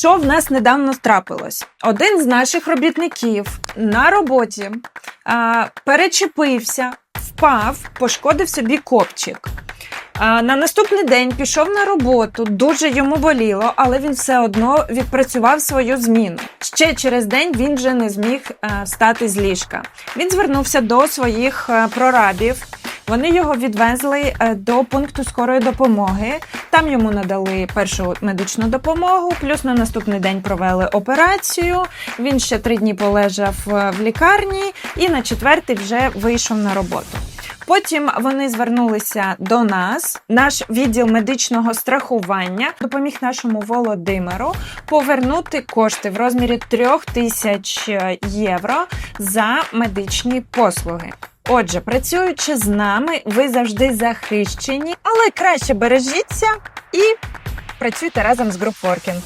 Що в нас недавно трапилось? Один з наших робітників на роботі а, перечепився, впав, пошкодив собі копчик. А, на наступний день пішов на роботу, дуже йому боліло, але він все одно відпрацював свою зміну. Ще через день він вже не зміг е, встати з ліжка. Він звернувся до своїх е, прорабів. Вони його відвезли е, до пункту скорої допомоги. Там йому надали першу медичну допомогу, плюс на наступний день провели операцію. Він ще три дні полежав е, в лікарні і на четвертий вже вийшов на роботу. Потім вони звернулися до нас. Наш відділ медичного страхування допоміг нашому Володимиру повернути кошти в розмірі трьох тисяч євро за медичні послуги. Отже, працюючи з нами, ви завжди захищені, але краще бережіться і працюйте разом з Working.